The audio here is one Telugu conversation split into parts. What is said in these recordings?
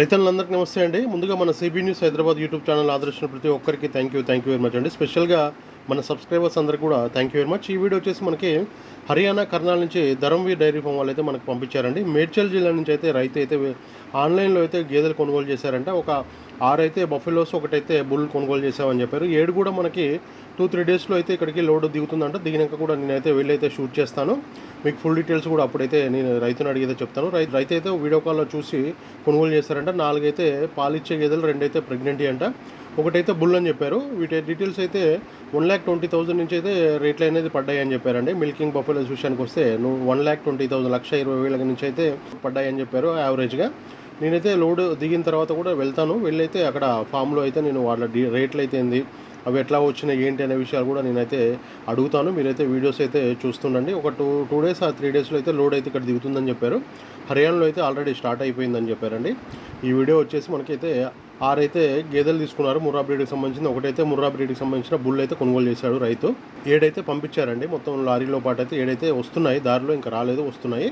రైతులందరికీ నమస్తే అండి. ముందుగా మన CB news Hyderabad YouTube channel ఆదర్శించిన ప్రతి ఒక్కరికి thank you thank you very much అండి. స్పెషల్గా మన సబ్స్క్రైబర్స్ అందరికీ కూడా థ్యాంక్ యూ వెరీ మచ్ ఈ వీడియో వచ్చేసి మనకి హర్యానా కర్నాల్ నుంచి ధరంవీర్ డైరీ ఫామ్ వాళ్ళు అయితే మనకు పంపించారండి. మేడ్చల్ జిల్లా నుంచి అయితే రైతు అయితే ఆన్లైన్లో అయితే గేదెలు కొనుగోలు చేశారంట. ఒక ఆరైతే బఫెలోస్ ఒకటైతే బుల్ కొనుగోలు చేసామని చెప్పారు. ఏడు కూడా మనకి టూ త్రీ డేస్లో అయితే ఇక్కడికి లోడ్ దిగుతుందంట. దిగినాక కూడా నేనైతే వెళ్ళైతే షూట్ చేస్తాను. మీకు ఫుల్ డీటెయిల్స్ కూడా అప్పుడైతే నేను రైతుని అడిగితే చెప్తాను. రైతు రైతు అయితే వీడియో కాల్లో చూసి కొనుగోలు చేశారంట. నాలుగైతే పాలిచ్చే గేదెలు రెండైతే ప్రెగ్నెంటీ అంట. ఒకటైతే బుల్ అని చెప్పారు. వీటి డీటెయిల్స్ అయితే వన్ ల్యాక్ ట్వంటీ థౌసండ్ నుంచి అయితే రేట్లు అనేది పడ్డాయి అని చెప్పారండి. మిల్కింగ్ బఫెలోస్ విషయానికి వస్తే నువ్వు వన్ ల్యాక్ ట్వంటీ థౌసండ్ లక్ష ఇరవై వేల నుంచి అయితే పడ్డాయి అని చెప్పారు యావరేజ్గా. నేనైతే లోడ్ దిగిన తర్వాత కూడా వెళ్తాను. వెళ్ళైతే అక్కడ ఫామ్లో అయితే నేను వాళ్ళ డీ రేట్లు అయితే ఏంది అవి ఎట్లా వచ్చినాయి ఏంటి అనే విషయాలు కూడా నేనైతే అడుగుతాను. మీరైతే వీడియోస్ అయితే చూస్తుండండి. ఒక టూ టూ డేస్ ఆ త్రీ డేస్లో అయితే లోడ్ అయితే ఇక్కడ దిగుతుందని చెప్పారు. హర్యానాలో అయితే ఆల్రెడీ స్టార్ట్ అయిపోయిందని చెప్పారండి. ఈ వీడియో వచ్చేసి మనకైతే ఆరైతే గేదెలు తీసుకున్నారు. ముర్రా బ్రీడ్కి సంబంధించిన ఒకటైతే ముర్రా బ్రీడ్కి సంబంధించిన బుల్ అయితే కొనుగోలు చేశాడు రైతు. ఏడైతే పంపించారండి. మొత్తం లారీలో పాటు అయితే ఏడైతే వస్తున్నాయి. దారిలో ఇంకా రాలేదు వస్తున్నాయి.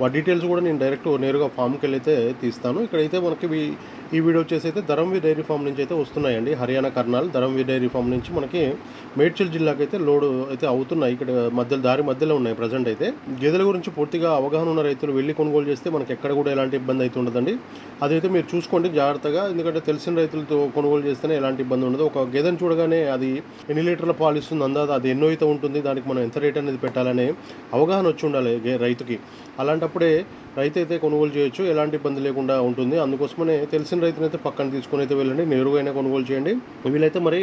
వాటి డీటెయిల్స్ కూడా నేను డైరెక్ట్ నేరుగా ఫామ్కి వెళ్ళి అయితే తీస్తాను. ఇక్కడైతే మనకి ఈ- ఈ వీడియో వచ్చేసి అయితే ధరంవీర్ డైరీ ఫామ్ నుంచి అయితే వస్తున్నాయండి. హర్యానా కర్నాల్ ధరంవీర్ డైరీ ఫామ్ నుంచి మనకి మేడ్చల్ జిల్లాకి అయితే లోడ్ అయితే అవుతున్నాయి. ఇక్కడ మధ్యలో దారి మధ్యలో ఉన్నాయి ప్రజెంట్ అయితే. గేదెల గురించి పూర్తిగా అవగాహన ఉన్న రైతులు వెళ్ళి కొనుగోలు చేస్తే మనకి ఎక్కడ కూడా ఎలాంటి ఇబ్బంది అయితే ఉండదండి. అదైతే మీరు చూసుకోండి జాగ్రత్తగా. ఎందుకంటే తెలిసిన రైతులతో కొనుగోలు చేస్తేనే ఎలాంటి ఇబ్బంది ఉండదు. ఒక గేదెను చూడగానే అది ఎన్ని లీటర్ల పాలు ఇస్తుంది అందాది అది ఎన్నో అయితే ఉంటుంది. దానికి మనం ఎంత రేట్ అనేది పెట్టాలనే అవగాహన వచ్చి ఉండాలి రైతుకి. అలాంటి అలాంటప్పుడే రైతు అయితే కొనుగోలు చేయొచ్చు ఎలాంటి ఇబ్బంది లేకుండా ఉంటుంది. అందుకోసమనే తెలిసిన రైతునైతే పక్కన తీసుకొని అయితే వెళ్ళండి. నేరుగా అయినా కొనుగోలు చేయండి. వీళ్ళైతే మరి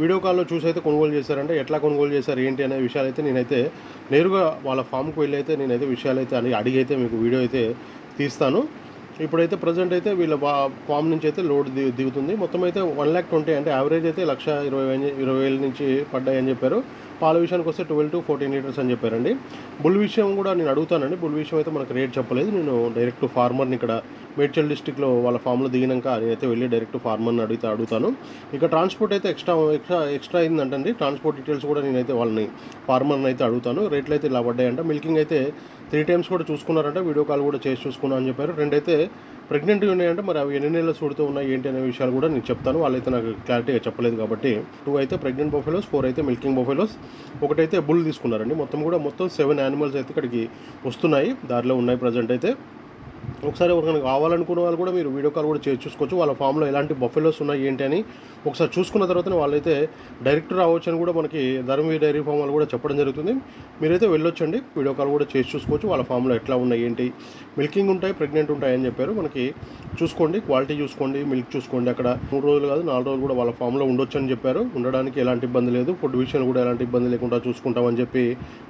వీడియో కాల్లో చూసి అయితే కొనుగోలు చేశారంటే ఎట్లా కొనుగోలు చేశారు ఏంటి అనే విషయాలు అయితే నేనైతే నేరుగా వాళ్ళ ఫామ్కి వెళ్ళి అయితే నేనైతే విషయాలు అయితే అని అడిగి అయితే మీకు వీడియో అయితే తీస్తాను. ఇప్పుడైతే ప్రజెంట్ అయితే వీళ్ళ ఫామ్ నుంచి అయితే లోడ్ ది దిగుతుంది. మొత్తం అయితే వన్ ల్యాక్ ట్వంటీ అంటే యావరేజ్ అయితే లక్ష ఇరవై ఇరవై వేల నుంచి పడ్డాయి అని చెప్పారు. పాల విషయానికి వస్తే ట్వెల్వ్ టు ఫోర్టీన్ లీటర్స్ అని చెప్పారండి. బుల్ విషయం కూడా నేను అడుగుతానండి. బుల్ విషయం అయితే మనకు రేట్ చెప్పలేదు. నేను డైరెక్ట్ ఫార్మర్ని ఇక్కడ మేడ్చల్ డిస్టిక్లో వాళ్ళ ఫామ్లో దిగినాక నేనైతే వెళ్ళి డైరెక్ట్ ఫార్మర్ని అడిగితే అడుగుతాను. ఇక ట్రాన్స్పోర్ట్ అయితే ఎక్స్ట్రా ఎక్స్ట్రా ఎక్స్ట్రా అయిందంటండి. ట్రాన్స్పోర్ట్ డీటెయిల్స్ కూడా నేనైతే వాళ్ళని ఫార్మర్ని అయితే అడుగుతాను. రేట్లు అయితే ఇలా పడ్డాయంట. మిల్కింగ్ అయితే త్రీ టైమ్స్ కూడా చూసుకున్నారంట. వీడియో కాల్ కూడా చేసి చూసుకున్నాను అని చెప్పారు. రెండైతే ప్రెగ్నెంట్ ఉన్నాయంటే మరి అవి ఎన్ని నెలల సూడుతూ ఉన్నాయి ఏంటి అనే విషయాలు కూడా నేను చెప్తాను. వాళ్ళైతే నాకు క్లారిటీగా చెప్పలేదు కాబట్టి టూ అయితే ప్రెగ్నెంట్ బొఫెలోస్ ఫోర్ అయితే మిల్కింగ్ బొఫెలోస్. ఒకటైతే బుల్ తీసుకున్నారండి. మొత్తం కూడా మొత్తం సెవెన్ యానిమల్స్ అయితే ఇక్కడికి వస్తున్నాయి. దారిలో ఉన్నాయి ప్రజెంట్ అయితే. ఒకసారి ఎవరికైనా కావాలనుకున్న వాళ్ళు కూడా మీరు వీడియో కాల్ కూడా చేసి చూసుకోవచ్చు. వాళ్ళ ఫామ్లో ఎలాంటి బఫెలోస్ ఉన్నాయి ఏంటి అని ఒకసారి చూసుకున్న తర్వాత వాళ్ళైతే డైరెక్ట్ రావచ్చు అని కూడా మనకి ధర్మవీర్ డైరీ ఫామ్ వాళ్ళు కూడా చెప్పడం జరుగుతుంది. మీరైతే వెళ్ళొచ్చండి వీడియో కాల్ కూడా చేసి చూసుకోవచ్చు. వాళ్ళ ఫామ్లో ఎట్లా ఉన్నాయి ఏంటి మిల్కింగ్ ఉంటాయి ప్రెగ్నెంట్ ఉంటాయి అని చెప్పారు. మనకి చూసుకోండి క్వాలిటీ చూసుకోండి మిల్క్ చూసుకోండి. అక్కడ మూడు రోజులు కాదు నాలుగు రోజులు కూడా వాళ్ళ ఫామ్లో ఉండొచ్చు అని చెప్పారు. ఉండడానికి ఎలాంటి ఇబ్బంది లేదు. ఫుడ్ విషయంలో కూడా ఎలాంటి ఇబ్బంది లేకుండా చూసుకుంటామని చెప్పి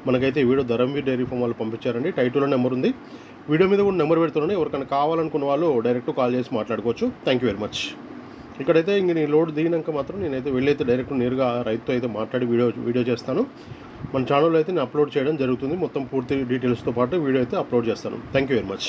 మనకైతే వీడియో ధరంవీర్ డైరీ ఫామ్ వాళ్ళు పంపించారండి. టైటిల్లో నెంబర్ ఉంది. వీడియో మీద కూడా నెంబర్ పెడుతున్నాను. ఎవరికైనా కావాలనుకున్న వాళ్ళు డైరెక్ట్ కాల్ చేసి మాట్లాడుకోవచ్చు. థ్యాంక్ యూ వెరీ మచ్ ఇక్కడైతే ఇంక నేను లోడ్ దిగినాక మాత్రం నేనైతే వెళ్ళైతే డైరెక్ట్ నేరుగా రైతుతో అయితే మాట్లాడి వీడియో వీడియో చేస్తాను. మన ఛానల్లో అయితే నేను అప్లోడ్ చేయడం జరుగుతుంది. మొత్తం పూర్తి డీటెయిల్స్తో పాటు వీడియో అయితే అప్లోడ్ చేస్తాను. Thank you very much